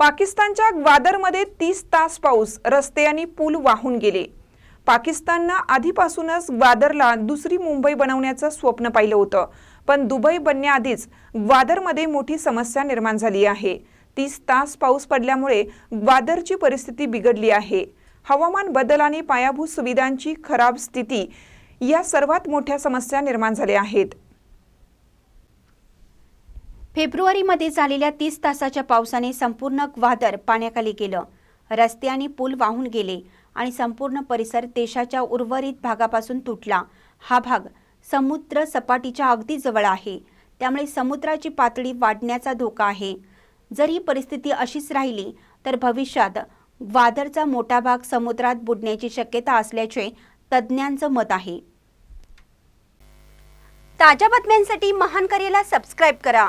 पाकिस्तानच्या ग्वादरमध्ये तीस तास पाऊस रस्ते आणि पूल वाहून गेले. पाकिस्ताननं आधीपासूनच ग्वादरला दुसरी मुंबई बनवण्याचं स्वप्न पाहिलं होतं पण दुबई बनण्याआधीच ग्वादरमध्ये मोठी समस्या निर्माण झाली आहे. तीस तास पाऊस पडल्यामुळे ग्वादरची परिस्थिती बिघडली आहे. हवामान बदल आणि पायाभूत सुविधांची खराब स्थिती या सर्वात मोठ्या समस्या निर्माण झाल्या आहेत. फेब्रुवारीमध्ये झालेल्या तीस तासाच्या पावसाने संपूर्ण ग्वादर पाण्याखाली गेलं. रस्ते आणि पूल वाहून गेले आणि संपूर्ण परिसर देशाच्या उर्वरित भागापासून तुटला. हा भाग समुद्र सपाटीच्या अगदी जवळ आहे. त्यामुळे समुद्राची पातळी वाढण्याचा धोका आहे. जर ही परिस्थिती अशीच राहिली तर भविष्यात ग्वादरचा मोठा भाग समुद्रात बुडण्याची शक्यता असल्याचे तज्ज्ञांचं मत आहे. ताज्या बातम्यांसाठी महान करेला सबस्क्राईब करा.